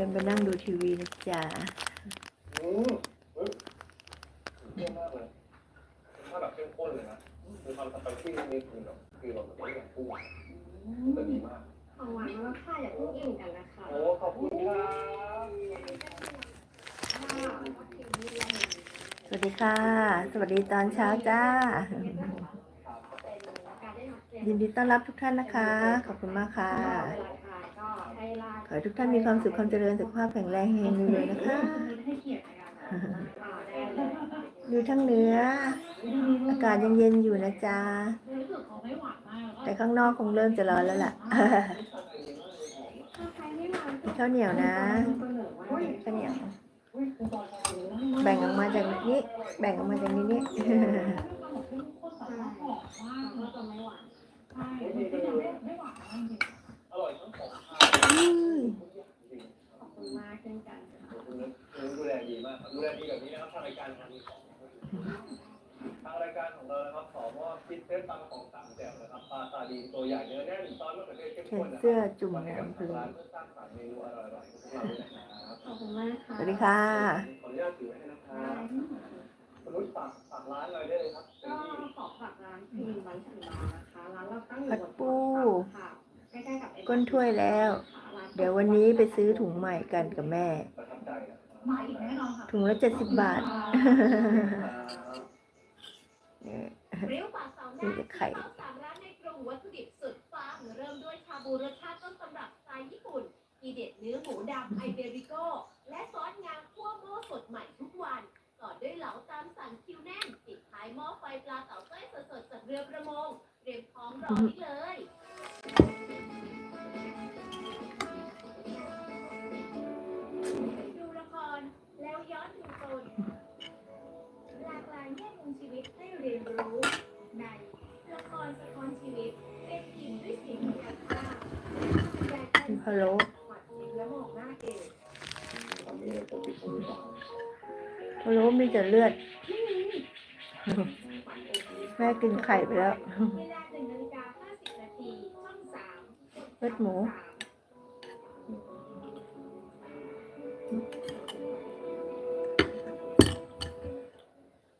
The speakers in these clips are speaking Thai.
ดินไปนั่งดูทีวีนะจ๊ะเยี่ยมมากเลยถ้าแบบเข้มข้นเลยนะมีความสไปซี่นิดนึงแบบคือเราแบบไม่อยากพูดแต่ดีมากของหวานมาแล้วค่ะอย่าเพิ่งอิ่มกันนะคะโอ้ขอบคุณครับสวัสดีค่ะ สวัสดีตอนเช้าจ้า ยินดีต้อนรับทุกท่านนะคะ ขอบคุณมากค่ะ ขอให้ทุกท่านมีความสุขความเจริญสุขภาพแข็งแรงเฮงเลยนะคะให้เกียรติกันได้เลยอยู่ทั้งเหนือ อากาศยังเย็นอยู่นะจ๊ะรู้สึกเขาไม่หวานมากแต่ข้างนอกคงเริ่มจะร้อนแล้วล่ะถ้าใครไม่หวานข้าวเหนียวนะข้าวเหนียว แบ่งออกมาจากนี้ แบ่งออกมาจากนี้นี่ก็จะไม่หวานอร่อยทั้งสองทาง อืม ขอบคุณมากเช่นกันค่ะ คุณนึกคุณดูแลดีมากดูแลดีแบบ นี้นะครับทางรายการของทางรายการของเรานะครับขอมอบคิดเซตตังของสามแจ่วนะครับปลาซาดีนตัวใหญ่เนื้อแน่นซอสมะเขือเทศเข้มข้นนะคเสื้อรับจุ่มให้กับน้ำทาพึ่งร้านเพื่อสร้างสรรค์เมนูอร่อยๆของเราด้วยนะครับขอบคุณมากค่ะสวัสดีค่ะ ขออนุญาตถือไว้ให้นะครับคุณนุชฝากฝากร้านเลยได้เลยครับก็ขอฝากร้านพิมพ์วันฉันมานะคะร้านเราตั้งอยู่บนปูค่ะใกล้ๆกับ ก้นถ้วยแล้ว เดี๋ยววันนี้ไปซื้อถุงใหม่กันกับแม่ ประทับใจนะ มาอีกแน่นอนค่ะถุงละเจ็ดสิบบาทนี่เรียวปากสองนี่ด้านจะไข่ต้องสามร้านในกรุงวัตถุดิบสุดฟ้างเริ่มด้วยชาบูรสชาติต้นตำรับสไตล์ญี่ปุ่นทีเด็ดเนื้อหมูดำไอเบริโกและซอสงาคั่วหม้อสดใหม่ทุกวันต่อด้วยเหลาตามสั่งคิวแน่นปิดท้ายหม้อไฟปลาเต่าเต้ยสดๆจากเรือประมงเตรียมพร้อมรอได้เลย สองพะโล้มีแต่เลือด แม่กินไข่ไปแล้วเวลาหนึ่งนาฬิกาห้าสิบนาทีช่องสามเลือดหมู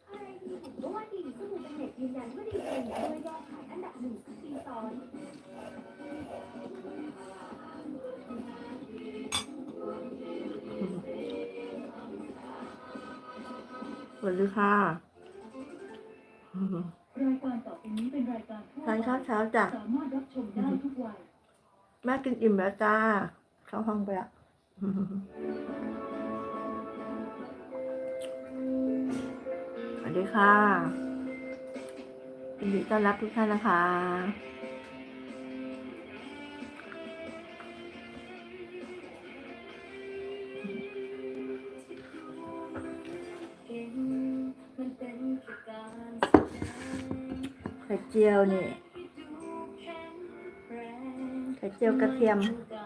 อะไรดีผมก็ว่าดีซึ่งเป็นเน็ตยืนยันว่าดีเองโดยยอดขายอันดับหนึ่งสิบปีซ้อน สวัสดีค่ะรายการต่อไปนี้เป็นรายการทั่วทานข้าวเช้าจ้ะสามารถรับชมได้ทุกวัยแม่กินอิ่มแล้วจ้าเข้าห้องไปละสวัสดีค่ะยินดีต้อนรับทุกท่านนะคะ ไข่เจียวนี่ไข่เจียวกระเทียมท